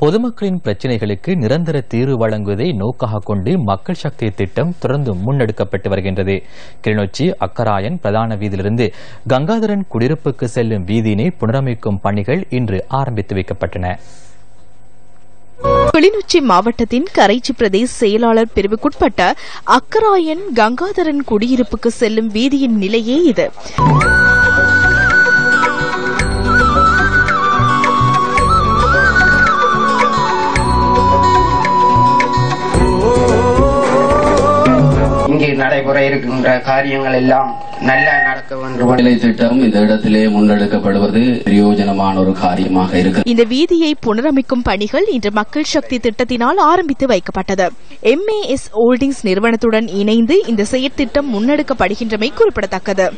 பொதுமக்களின் பிரச்சினைகளுக்கு நிரந்தர தீர்வு வழங்குவதை நோக்காக கொண்டு மக்கள் சக்தி திட்டம் தொடர்ந்து முன்னெடுக்கப்பட்டு வருகின்றது. கிளிநொச்சி அக்கராயன் பிரதான வீதியிலிருந்து கங்காதரன் குடியிருப்புக்கு செல்லும் வீதியினை புனரமைக்கும் பணிகள் இன்று ஆரம்பித்து வைக்கப்பட்டன. கிளிநொச்சி மாவட்டத்தின் கரைச்சி பிரதேச செயலாளர் பிரிவுக்குட்பட்ட அக்கராயன் கங்காதரன் குடியிருப்புக்கு செல்லும் வீதியின் நிலையே இது. இங்கே நடைபெற இருக்கின்ற காரியங்கள் எல்லாம் நல்ல நடக்க வேண்டும். வேலை திட்டம் இந்த இடத்திலே முன்னெடுக்கப்படுவது பிரயோஜனமான ஒரு காரியமாக இருக்கிறது. இந்த வீதியை புனரமைக்கும் பணிகள் இன்று மக்கள் சக்தி திட்டத்தினால் ஆரம்பித்து வைக்கப்பட்டது. எம்ஏஎஸ் ஹோல்டிங்ஸ் நிறுவனத்துடன் இணைந்து இந்த செயற்திட்டம் முன்னெடுக்கப்படுகின்றமை குறிப்பிடத்தக்கது.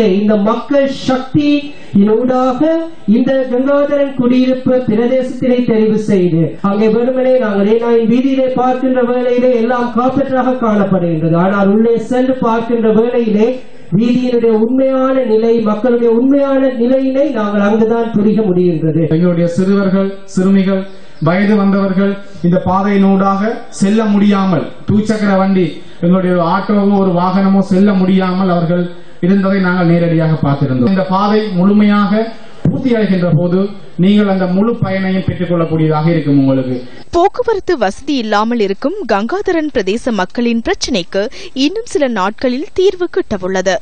இந்த மக்கள் சக்தி ஊடாக இந்த கங்காதரன் குடியிருப்பு பிரதேசத்தினை தெரிவு செய்து அங்கே வெறுமனே நாங்கள் வீதியிலே பார்க்கின்ற வேளையிலே எல்லாம் காப்பற்றாக காணப்படுகின்றது. ஆனால் உள்ளே சென்று பார்க்கின்ற வேளையிலே வீதியினுடைய உண்மையான நிலை மக்களுடைய உண்மையான நிலையினை நாங்கள் அங்குதான் புரிய முடிகின்றது. எங்களுடைய சிறுவர்கள் சிறுமிகள் வயது வந்தவர்கள் இந்த பாதையினூடாக செல்ல முடியாமல் தூச்சக்கர வண்டி எங்களுடைய ஆட்டோவோ ஒரு வாகனமோ செல்ல முடியாமல் அவர்கள் இருந்ததை நாங்கள் நேரடியாக பார்த்திருந்தோம். இந்த பாதை முழுமையாக பூர்த்தி அடைகின்ற போது நீங்கள் அந்த முழு பயனையும் பெற்றுக் கொள்ளக்கூடியதாக இருக்கும் உங்களுக்கு. போக்குவரத்து வசதி இல்லாமல் இருக்கும் கங்காதரன் பிரதேச மக்களின் பிரச்சினைக்கு இன்னும் சில நாட்களில் தீர்வு கிட்டவுள்ளது.